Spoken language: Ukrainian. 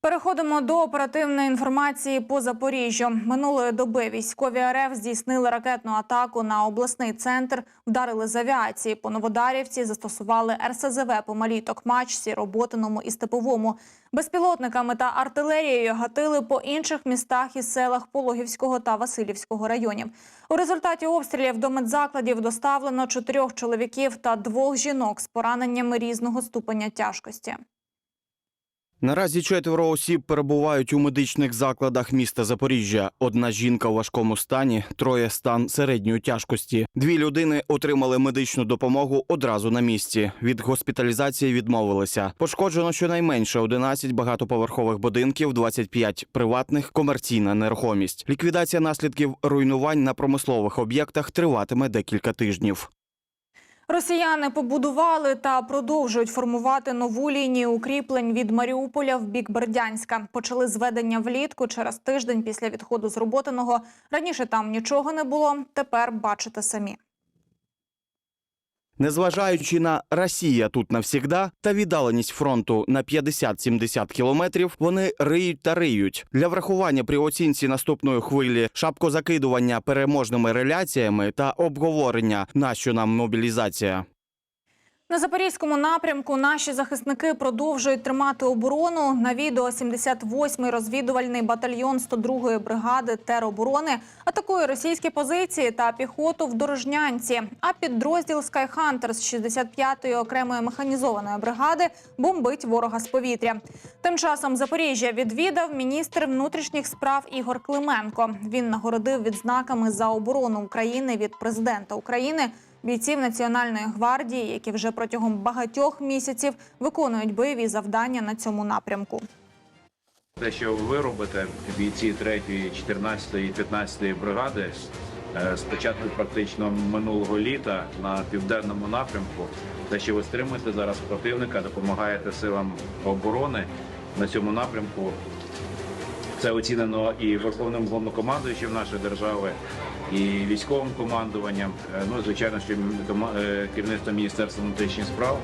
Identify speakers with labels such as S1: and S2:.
S1: Переходимо до оперативної інформації по Запоріжжю. Минулої доби військові РФ здійснили ракетну атаку на обласний центр, вдарили з авіації. По Новодарівці застосували РСЗВ по Малій Токмачці, Роботиному і Степовому. Безпілотниками та артилерією гатили по інших містах і селах Пологівського та Васильівського районів. У результаті обстрілів до медзакладів доставлено чотирьох чоловіків та двох жінок з пораненнями різного ступеня тяжкості.
S2: Наразі четверо осіб перебувають у медичних закладах міста Запоріжжя. Одна жінка у важкому стані, троє стан середньої тяжкості. Дві людини отримали медичну допомогу одразу на місці. Від госпіталізації відмовилися. Пошкоджено щонайменше 11 багатоповерхових будинків, 25 приватних, комерційна нерухомість. Ліквідація наслідків руйнувань на промислових об'єктах триватиме декілька тижнів.
S1: Росіяни побудували та продовжують формувати нову лінію укріплень від Маріуполя в бік Бердянська. Почали зведення влітку через тиждень після відходу з Роботиного. Раніше там нічого не було. Тепер бачите самі.
S2: Незважаючи на Росія тут навсігда та віддаленість фронту на 50-70 кілометрів, вони риють та риють. Для врахування при оцінці наступної хвилі шапкозакидування переможними реляціями та обговорення, на що нам мобілізація.
S1: На запорізькому напрямку наші захисники продовжують тримати оборону. На відео 78-й розвідувальний батальйон 102-ї бригади тероборони атакує російські позиції та піхоту в Дорожнянці. А підрозділ Skyhunter з 65-ї окремої механізованої бригади бомбить ворога з повітря. Тим часом Запоріжжя відвідав міністр внутрішніх справ Ігор Клименко. Він нагородив відзнаками за оборону України від президента України бійців Національної гвардії, які вже протягом багатьох місяців виконують бойові завдання на цьому напрямку.
S3: Те, що ви робите, бійці 3, 14, 15 бригади, е, з початку практично минулого літа на південному напрямку, те, що ви стримуєте зараз противника, допомагаєте силам оборони на цьому напрямку. Це оцінено і верховним головнокомандуючим нашої держави, і військовим командуванням. е, Ну, звичайно, що керівництвом Міністерства внутрішніх справ.